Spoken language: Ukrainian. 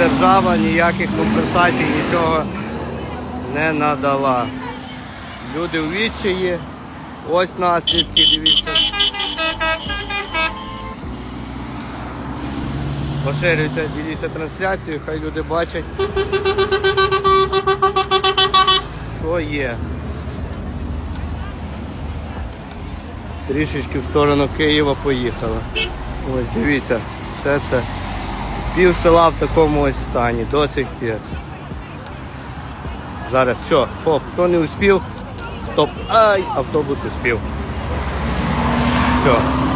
Держава ніяких компенсацій, нічого не надала. Люди в відчаї. Ось наслідки, дивіться. Поширюйте, діліться трансляцією, хай люди бачать, що є. Трішечки в сторону Києва поїхала. Ось дивіться, все це. Пів села в такому ось стані, до сих пір. Зараз все, хоп, хто не успів, стоп. Ай, автобус успів. Все.